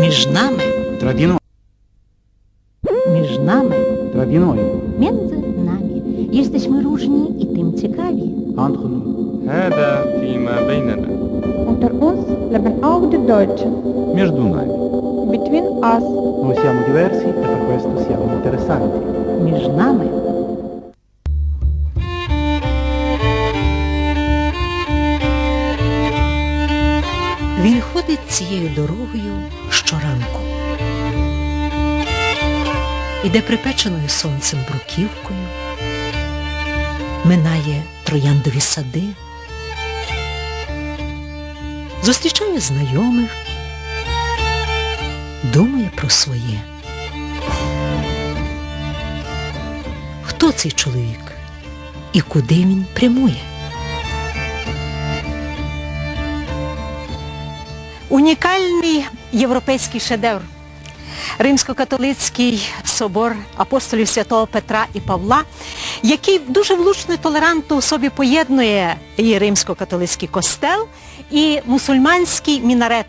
Між нами. Травіною. Між нами. Травіною. Між нами. Єстесь ми ружні і тим цікаві. Антхону. Геда фіма бейнена. Unter uns leben auch die Deutschen. Между нами. Between us. Noi siamo diversi e per questo siamo interessanti. Між нами. Цією дорогою щоранку. Іде припеченою сонцем бруківкою, минає трояндові сади, зустрічає знайомих, думає про своє. Хто цей чоловік і куди він прямує? Унікальний європейський шедевр. Римсько-католицький собор апостолів святого Петра і Павла, який дуже влучно і толерантно у собі поєднує і римсько-католицький костел, і мусульманський мінарет,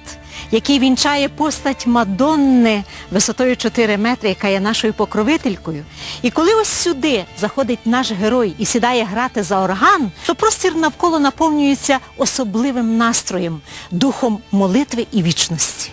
який вінчає постать Мадонни висотою 4 метри, яка є нашою покровителькою. І коли ось сюди заходить наш герой і сідає грати за орган, то простір навколо наповнюється особливим настроєм, духом молитви і вічності.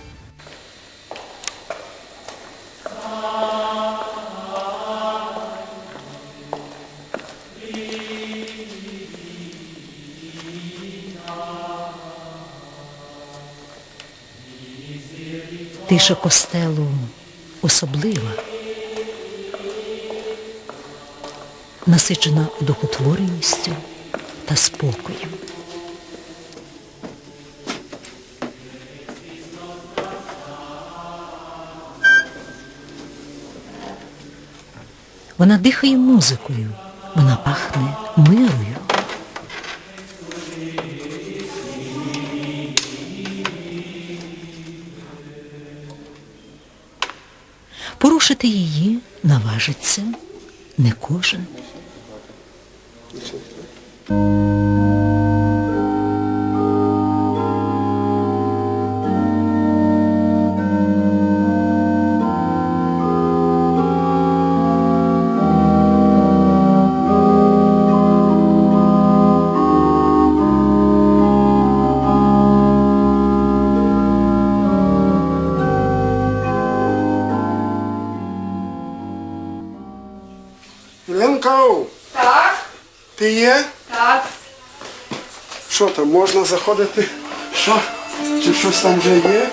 Тиша костелу особлива, насичена духотвореністю та спокоєм. Вона дихає музикою, вона пахне мирою. Порушити її наважиться не кожен. Можна заходити? Що? Чи щось там вже є?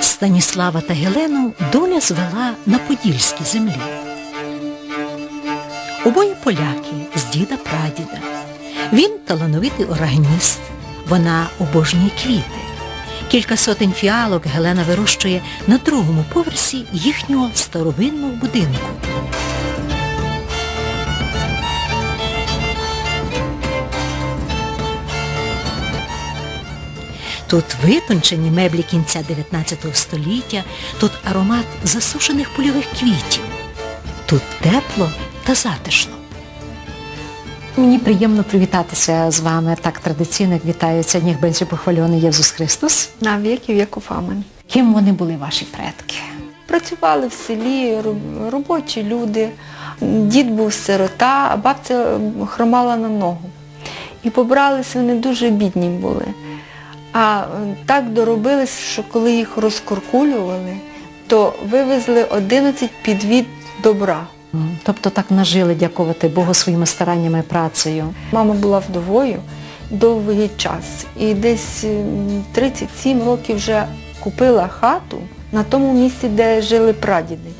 Станіслава та Гелену доля звела на Подільській землі. Обоє поляки з діда прадіда. Він талановитий органіст, вона обожнює квіти. Кілька сотень фіалок Гелена вирощує на другому поверсі їхнього старовинного будинку. Тут витончені меблі кінця 19 століття, тут аромат засушених польових квітів. Тут тепло та затишно. Мені приємно привітатися з вами так традиційно, як вітаються дніх Бензі похвальоний Єсус Христос. На віки віков Амен. Ким вони були ваші предки? Працювали в селі, робочі люди. Дід був сирота, а бабця хромала на ногу. І побралися вони дуже бідні були. А так доробились, що коли їх розкуркулювали, то вивезли 11 підвід добра. Тобто так нажили, дякувати Богу своїми стараннями і працею. Мама була вдовою довгий час. І десь 37 років вже купила хату на тому місці, де жили прадіди.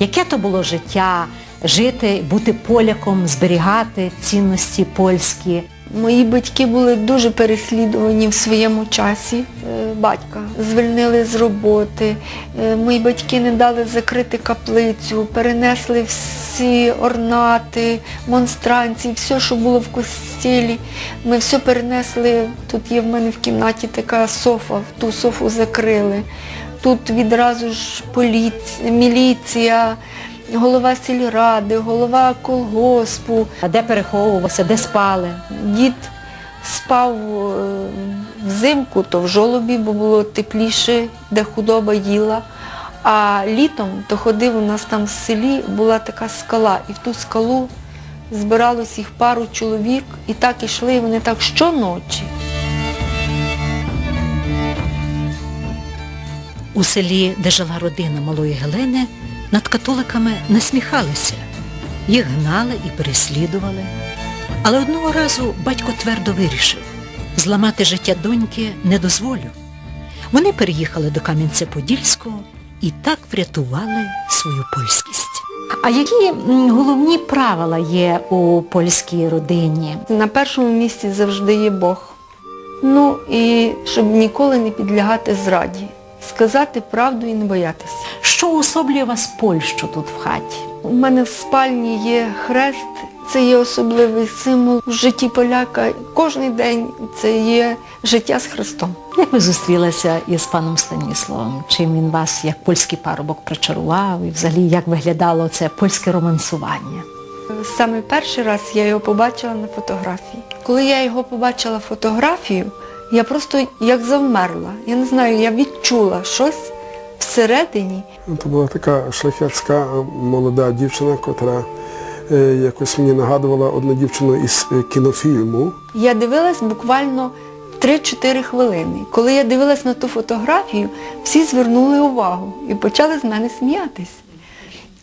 Яке то було життя жити, бути поляком, зберігати цінності польські? Мої батьки були дуже переслідувані в своєму часі. Е, Батька звільнили з роботи. Е, Мої батьки не дали закрити каплицю, перенесли всі орнати, монстранці, все, що було в костілі. Ми все перенесли. Тут є в мене в кімнаті така софа, ту софу закрили. Тут відразу ж поліція, міліція, голова сільради, голова колгоспу. А де переховувалося, де спали? Дід спав е, взимку, то в жолобі, бо було тепліше, де худоба їла. А літом то ходив у нас там в селі, була така скала, і в ту скалу збиралось їх пару чоловік, і так ішли, і вони так щоночі. У селі, де жила родина малої Гелени, над католиками насміхалися. Їх гнали і переслідували. Але одного разу батько твердо вирішив, зламати життя доньки не дозволю. Вони переїхали до Кам'янця-Подільського і так врятували свою польськість. А які головні правила є у польській родині? На першому місці завжди є Бог. Ну і щоб ніколи не підлягати зраді. Сказати правду і не боятися. Що уособлює вас Польщу тут в хаті? У мене в спальні є хрест, це є особливий символ в житті поляка. Кожний день це є життя з Христом. Як ви зустрілися із паном Станіславом? Чим він вас як польський парубок причарував і взагалі як виглядало це польське романсування? Саме перший раз я його побачила на фотографії. Коли я його побачила фотографію, я просто як завмерла. Я не знаю, я відчула щось всередині. Ну, То була така шляхетська е, молода дівчина, котра е, якось мені нагадувала одну дівчину із е, кінофільму. Я дивилась буквально 3-4 хвилини. Коли я дивилась на ту фотографію, всі звернули увагу і почали з мене сміятись.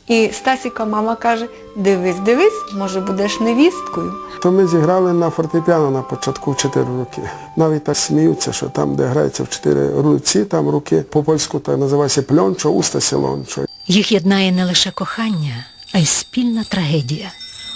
І Стасіка мама каже, дивись, дивись, може будеш невісткою. То ми зіграли на фортепіано на початку в 4 роки. Навіть так сміються, що там, де грається в 4 руці, там руки по-польську так називається пльончо, уста сілончо. Їх єднає не лише кохання, а й спільна трагедія.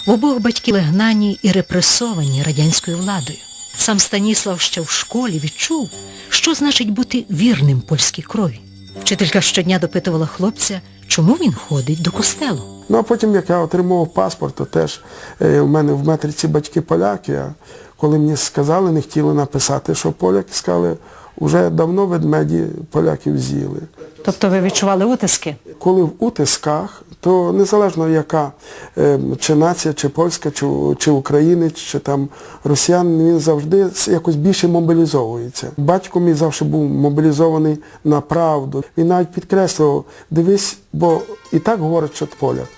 В обох батьки легнані і репресовані радянською владою. Сам Станіслав ще в школі відчув, що значить бути вірним польській крові. Вчителька щодня допитувала хлопця, чому він ходить до костелу. Ну а потім, як я отримував паспорт, то теж е, в мене в метриці батьки поляки, а коли мені сказали, не хотіли написати, що поляки сказали, вже давно ведмеді поляків з'їли. Тобто ви відчували утиски? Коли в утисках, то незалежно яка, е, чи нація, чи польська, чи, чи українець, чи там росіян, він завжди якось більше мобілізовується. Батько мій завжди був мобілізований на правду. Він навіть підкреслював, дивись, бо і так говорить, що поляк.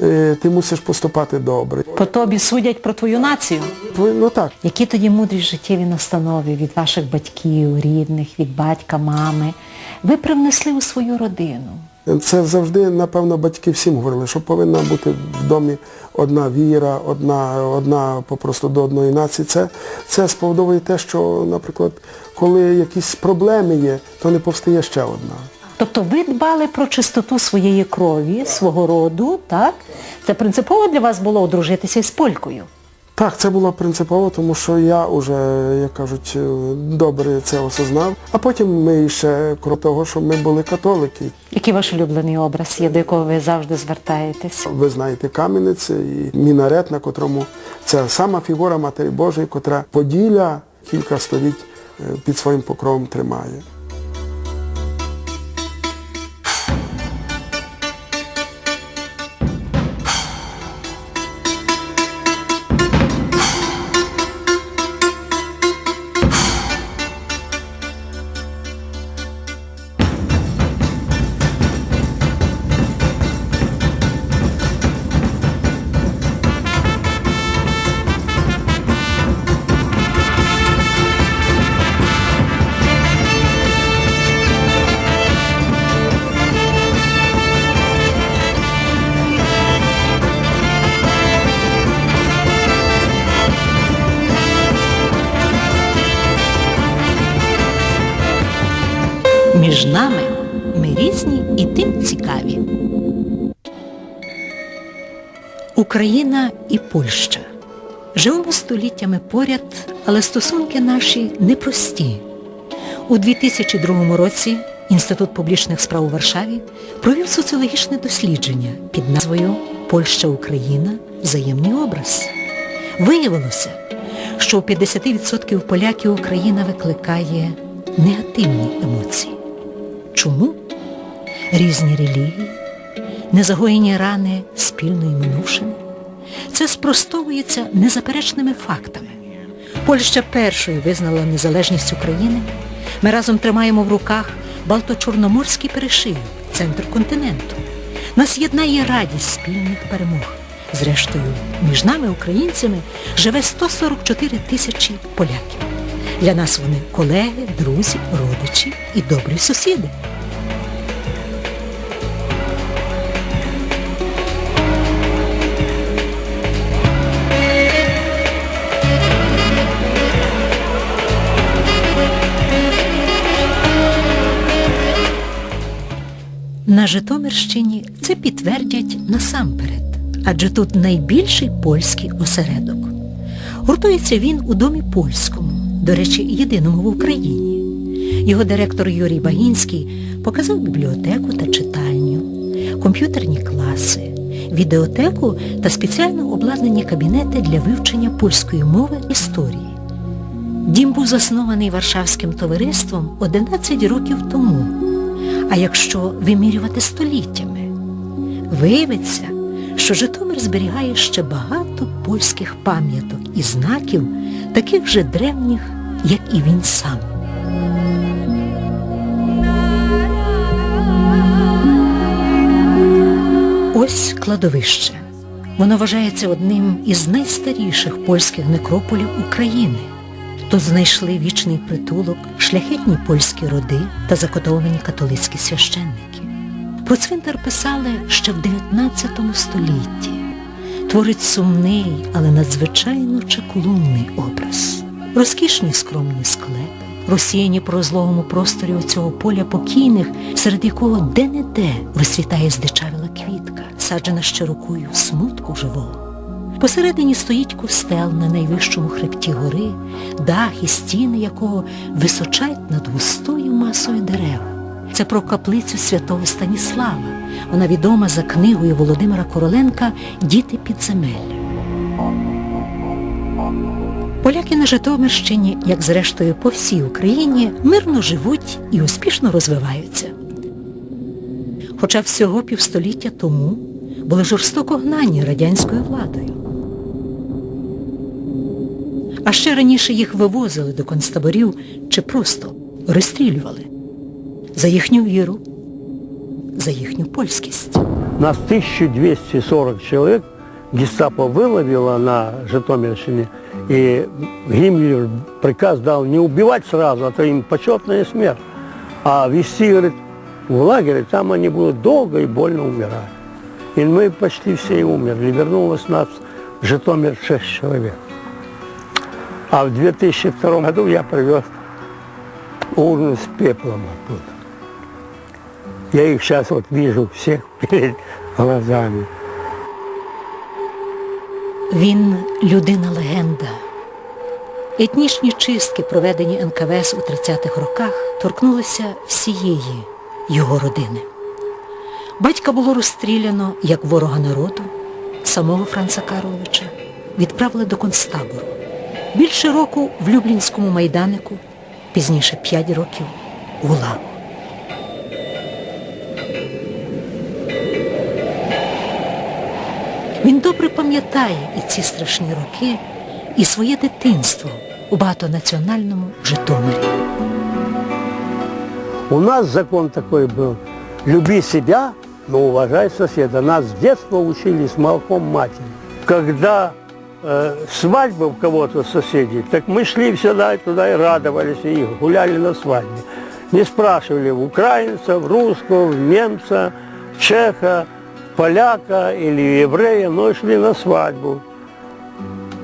Е, Ти мусиш поступати добре. По тобі судять про твою націю. Ну так. Які тоді мудрі життєві настанови від ваших батьків, рідних, від батька, мами ви привнесли у свою родину? Це завжди, напевно, батьки всім говорили, що повинна бути в домі одна віра, одна, одна попросту до одної нації. Це, це сповідовує те, що, наприклад, коли якісь проблеми є, то не повстає ще одна. Тобто ви дбали про чистоту своєї крові, свого роду, так? Це принципово для вас було одружитися із полькою. Так, це було принципово, тому що я вже, як кажуть, е, добре це осознав. А потім ми ще, крім того, що ми були католики. Який ваш улюблений образ є, до якого ви завжди звертаєтесь? Ви знаєте кам'янець і мінарет, на котрому це сама фігура Матері Божої, котра Поділля кілька століть е, під своїм покровом тримає. Україна і Польща. Живемо століттями поряд, але стосунки наші непрості. У 2002 році Інститут публічних справ у Варшаві провів соціологічне дослідження під назвою Польща-Україна. Взаємний образ. Виявилося, що у 50% поляків Україна викликає негативні емоції. Чому? Різні релігії, незагоєні рани спільної минувшини. Це спростовується незаперечними фактами. Польща першою визнала незалежність України. Ми разом тримаємо в руках Балто-Чорноморський перешийок, центр континенту. Нас єднає радість спільних перемог. Зрештою, між нами, українцями, живе 144 тисячі поляків. Для нас вони колеги, друзі, родичі і добрі сусіди. На Житомирщині це підтвердять насамперед, адже тут найбільший польський осередок. Гуртується він у домі польському, до речі, єдиному в Україні. Його директор Юрій Багінський показав бібліотеку та читальню, комп'ютерні класи, відеотеку та спеціально обладнані кабінети для вивчення польської мови історії. Дім був заснований Варшавським товариством 11 років тому. А якщо вимірювати століттями, виявиться, що Житомир зберігає ще багато польських пам'яток і знаків, таких же древніх, як і він сам. Ось кладовище. Воно вважається одним із найстаріших польських некрополів України. Тут знайшли вічний притулок, шляхетні польські роди та закотовані католицькі священники. Про цвинтар писали ще в 19 столітті. Творить сумний, але надзвичайно чеклунний образ. Розкішні скромні склепи, розсіяні по розлогому просторі оцього поля покійних, серед якого де-не-де висвітає здичавіла квітка, саджена ще рукою смутку живого. Посередині стоїть костел на найвищому хребті гори, дах і стіни якого височають над густою масою дерев. Це про каплицю святого Станіслава. Вона відома за книгою Володимира Короленка Діти підземелля. Поляки на Житомирщині, як зрештою по всій Україні, мирно живуть і успішно розвиваються. Хоча всього півстоліття тому були жорстоко гнані радянською владою. А ще раніше їх вивозили до концтаборів чи просто розстрілювали за їхню віру, за їхню польськість. Нас 1240 человек гестапо выловило на Житомирщине, и Гиммлер приказ дал не убивать сразу, а то им почетная смерть, а вести, говорит, в лагере, там они будут долго и больно умирать. И мы почти все и умерли. Вернулось нас в Житомир 6 человек. А в 2002 году я привез урну с пеплом оттуда. Я их сейчас вот вижу всех перед глазами. Він людина-легенда. Етнічні чистки, проведені НКВС у 30-х роках, торкнулися всієї його родини. Батька було розстріляно як ворога народу, самого Франца Карловича відправили до концтабору. Більше року в Люблінському майданику, пізніше 5 років у ГУЛАГу. Він добре пам'ятає і ці страшні роки, і своє дитинство у багатонаціональному Житомирі. У нас закон такой был. Люби себя, но уважай соседа. Нас с детства учили с молоком матери. Когда э, свадьба у кого-то соседей, так мы шли всегда и туда и радовались, и гуляли на свадьбе. Не спрашивали в украинца, в русского, в немца, в чеха, поляка или еврея, но и шли на свадьбу.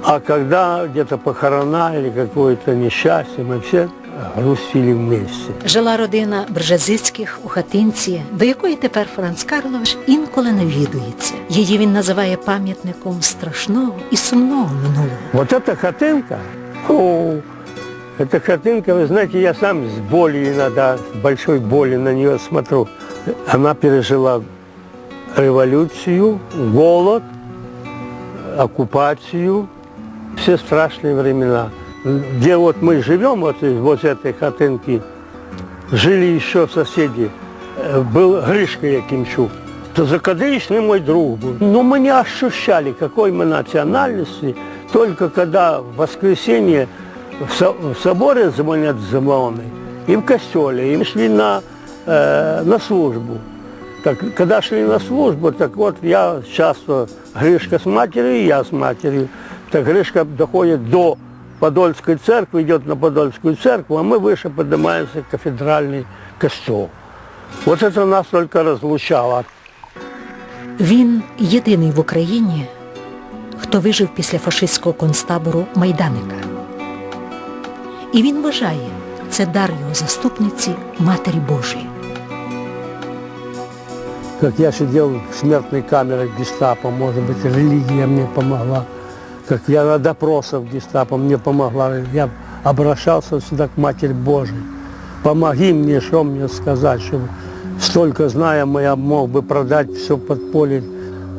А когда где-то похорона или какое-то несчастье, мы все грустили вместе. Жила родина Бржазицьких у хатинці, до якої тепер Франц Карлович інколи навідується. Її він називає пам'ятником страшного і сумного минулого. Вот эта хатынка, о, эта хатынка, вы знаете, я сам с болью иногда, с большой болью на нее смотрю. Она пережила революцию, голод, оккупацию, все страшные времена. Где вот мы живем, вот из вот этой хатынки, жили еще соседи. Э, Был Гришка Якимчук. То закадычный мой друг был. Но мы не ощущали, какой мы национальности. только когда в воскресенье в со- в соборе звонят звоны, и в костеле, и мы шли на, э, на службу. Так, когда шли на службу, так вот я часто, Гришка с матерью, и я с матерью. Так Гришка доходит до Подольской церкви, идет на Подольскую церковь, а мы выше поднимаемся в кафедральный костел. Вот это нас только разлучало. Він єдиний в Україні, хто вижив після фашистського концтабору Майданика. І він вважає, це дар його заступниці Матері Божої. Как я сидел в смертной камере гестапо, может быть, религия мне помогла. Как я на допросах гестапо мне помогла. Я обращался всегда к Матери Божией. Помоги мне, что мне сказать, чтобы столько знаем, я мог бы продать все подполье.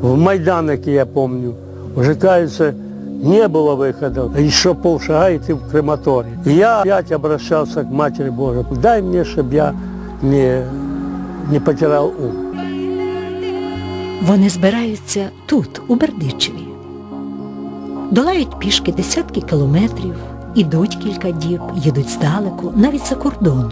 В Майданике, я помню, уже, кажется, не было выхода. Еще полшага и ты в крематорий. И я опять обращался к Матери Божией. Дай мне, чтобы я не, не потерял ум. Вони збираються тут, у Бердичеві. Долають пішки десятки кілометрів, ідуть кілька діб, їдуть здалеку, навіть за кордону.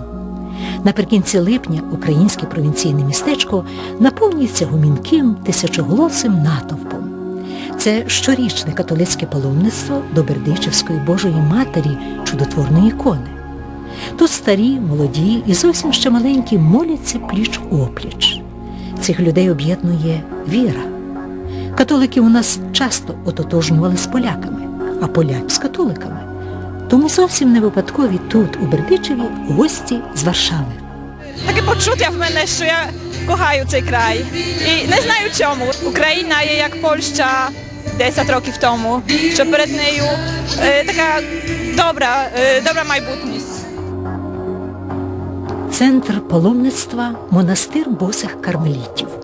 Наприкінці липня українське провінційне містечко наповнюється гумінким тисячоголосим натовпом. Це щорічне католицьке паломництво до Бердичевської Божої Матері чудотворної ікони. Тут старі, молоді і зовсім ще маленькі моляться пліч-опліч. Цих людей об'єднує віра. Католики у нас часто ототожнювали з поляками, а поляк з католиками. Тому зовсім не випадкові тут, у Бердичеві, гості з Варшави. Таке почуття в мене, що я кохаю цей край. І не знаю чому. Україна є як Польща 10 років тому, що перед нею е, така добра, е, добра майбутність. Центр паломництва монастир босих кармелітів.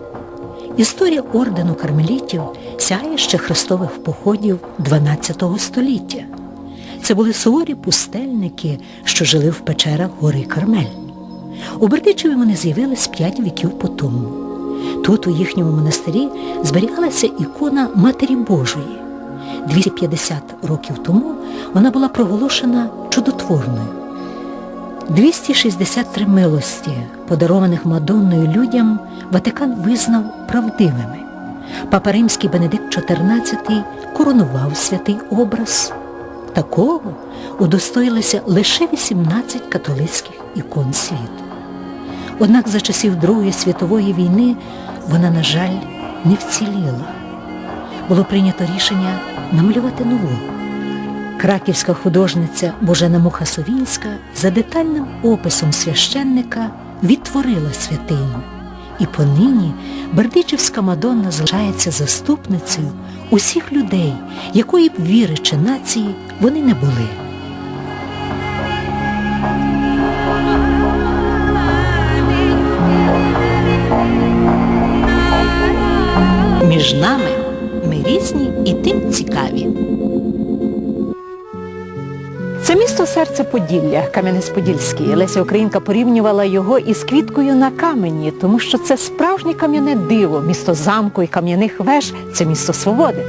Історія ордену кармелітів сягає ще хрестових походів XII століття. Це були суворі пустельники, що жили в печерах гори Кармель. У Бердичеві вони з'явились п'ять віків по тому. Тут, у їхньому монастирі, зберігалася ікона Матері Божої. 250 років тому вона була проголошена чудотворною. 263 милості, подарованих Мадонною людям, Ватикан визнав правдивими. Папа Римський Бенедикт XIV коронував святий образ. Такого удостоїлися лише 18 католицьких ікон світу. Однак за часів Другої світової війни вона, на жаль, не вціліла. Було прийнято рішення намалювати нову. Краківська художниця Божена Муха-Совінська за детальним описом священника відтворила святиню. І понині Бердичівська Мадонна залишається заступницею усіх людей, якої б віри чи нації вони не були. Між нами ми різні і тим цікаві. Це місто серце Поділля, Кам'янець-Подільський. Леся Українка порівнювала його із квіткою на камені, тому що це справжнє кам'яне диво, місто замку і кам'яних веж це місто свободи.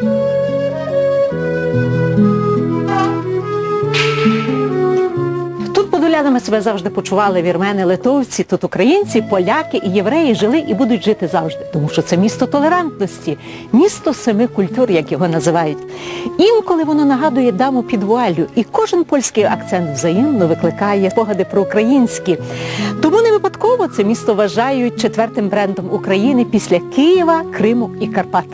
Тут себе завжди почували вірмени, литовці, тут українці, поляки і євреї жили і будуть жити завжди, тому що це місто толерантності, місто семи культур, як його називають. Інколи воно нагадує даму під вуаллю, і кожен польський акцент взаємно викликає спогади про українські. Тому не випадково це місто вважають четвертим брендом України після Києва, Криму і Карпат.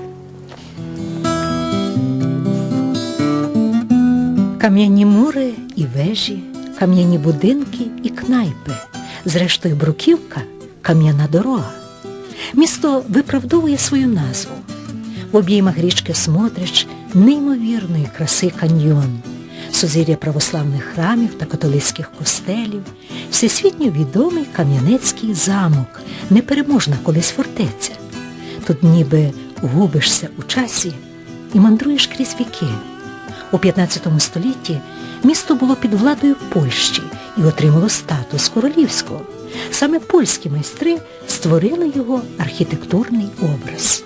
Кам'яні мури і вежі, кам'яні будинки і кнайпи. Зрештою, Бруківка – кам'яна дорога. Місто виправдовує свою назву. В обіймах річки Смотрич неймовірної краси каньйон, сузір'я православних храмів та католицьких костелів, всесвітньо відомий Кам'янецький замок, непереможна колись фортеця. Тут ніби губишся у часі і мандруєш крізь віки. У 15 столітті місто було під владою Польщі і отримало статус королівського. Саме польські майстри створили його архітектурний образ.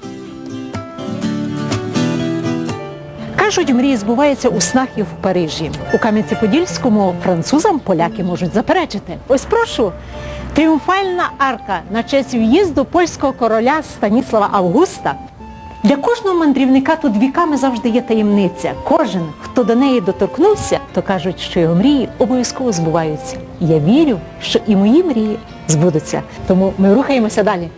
Кажуть, мрії збуваються у снах і в Парижі. У Кам'янці-Подільському французам поляки можуть заперечити. Ось прошу. Тріумфальна арка на честь в'їзду польського короля Станіслава Августа. Для кожного мандрівника тут віками завжди є таємниця. Кожен, хто до неї доторкнувся, то кажуть, що його мрії обов'язково збуваються. Я вірю, що і мої мрії збудуться. Тому ми рухаємося далі.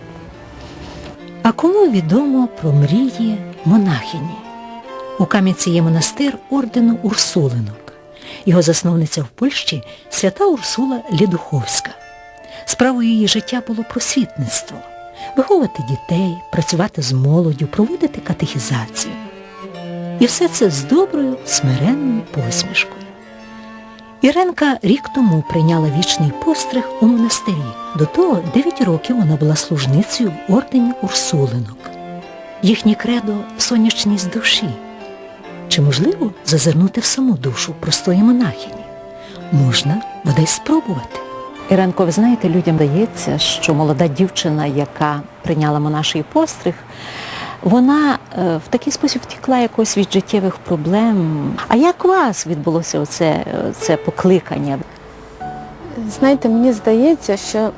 А кому відомо про мрії монахині? У Кам'янці є монастир ордену Урсулинок. Його засновниця в Польщі свята Урсула Лідуховська. Справою її життя було просвітництво, виховувати дітей, працювати з молоддю, проводити катехізацію. І все це з доброю, смиренною посмішкою. Іренка рік тому прийняла вічний постриг у монастирі. До того 9 років вона була служницею в ордені Урсулинок. Їхнє кредо сонячність душі. Чи можливо зазирнути в саму душу простої монахині? Можна бодай спробувати. Іренко, ви знаєте, людям дається, що молода дівчина, яка прийняла монаший постриг, вона е, в такий спосіб втекла якось від життєвих проблем. А як у вас відбулося оце, це покликання? Знаєте, мені здається, що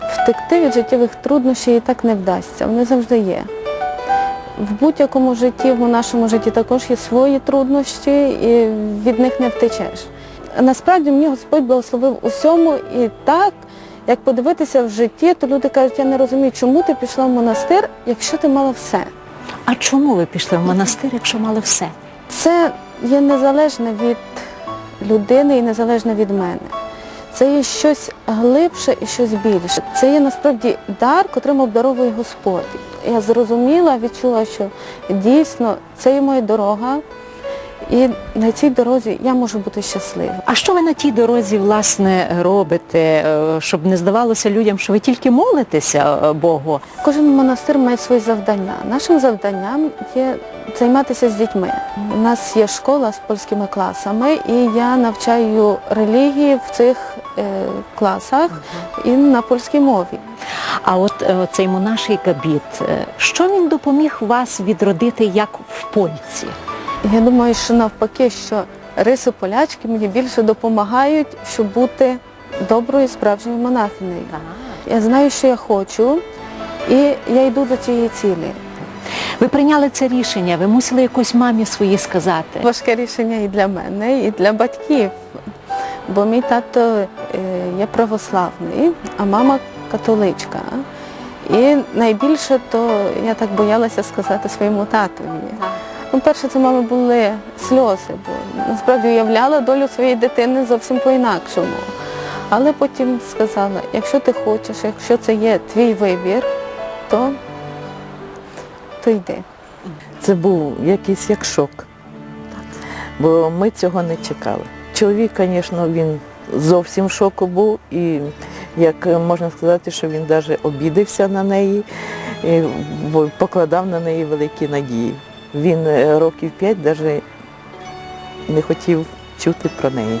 втекти від життєвих труднощів і так не вдасться. Вони завжди є. В будь-якому житті, в нашому житті також є свої труднощі і від них не втечеш. Насправді мені Господь благословив усьому і так, як подивитися в житті, то люди кажуть, я не розумію, чому ти пішла в монастир, якщо ти мала все. А чому ви пішли в монастир, якщо мали все? Це є незалежне від людини і незалежне від мене. Це є щось глибше і щось більше. Це є насправді дар, котрим обдаровує Господь. Я зрозуміла, відчула, що дійсно це є моя дорога, і на цій дорозі я можу бути щаслива. А що ви на тій дорозі, власне, робите, е, щоб не здавалося людям, що ви тільки молитеся е, Богу? Кожен монастир має свої завдання. Нашим завданням є займатися з дітьми. У нас є школа з польськими класами, і я навчаю релігії в цих е, класах і на польській мові. А от е, цей монаший габіт, е, що він допоміг вас відродити як в польці? Я думаю, що навпаки, що риси полячки мені більше допомагають, щоб бути доброю справжньою монахинею. Я знаю, що я хочу, і я йду до цієї цілі. Ви прийняли це рішення, ви мусили якось мамі своїй сказати. Важке рішення і для мене, і для батьків. Бо мій тато е, є православний, а мама католичка. І найбільше то я так боялася сказати своєму татові. Ну, перше, це мами були сльози, бо насправді уявляла долю своєї дитини зовсім по-інакшому. Але потім сказала, якщо ти хочеш, якщо це є твій вибір, то, то йди. Це був якийсь як шок, бо ми цього не чекали. Чоловік, звісно, він зовсім в шоку був і, як можна сказати, що він навіть обідався на неї, бо покладав на неї великі надії. Він е, років п'ять навіть не хотів чути про неї.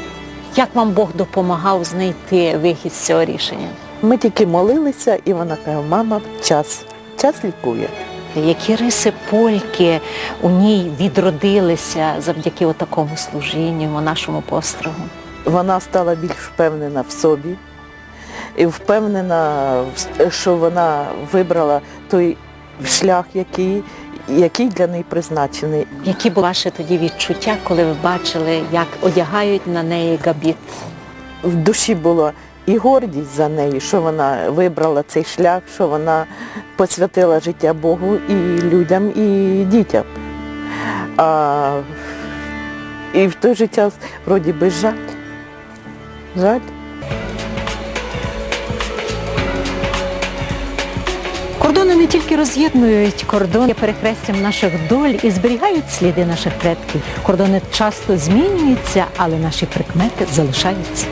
Як вам Бог допомагав знайти вихід з цього рішення? Ми тільки молилися, і вона каже, мама, час, час лікує. Які риси польки у ній відродилися завдяки такому служінню, нашому постригу? Вона стала більш впевнена в собі, і впевнена, що вона вибрала той шлях, який, який для неї призначений. Які були ваші тоді відчуття, коли ви бачили, як одягають на неї габіт? В душі була і гордість за неї, що вона вибрала цей шлях, що вона посвятила життя Богу і людям, і дітям. А, і в той же час, вроді би, жаль. Жаль. Кордони не тільки роз'єднують, кордони перехрестям наших доль і зберігають сліди наших предків. Кордони часто змінюються, але наші прикмети залишаються.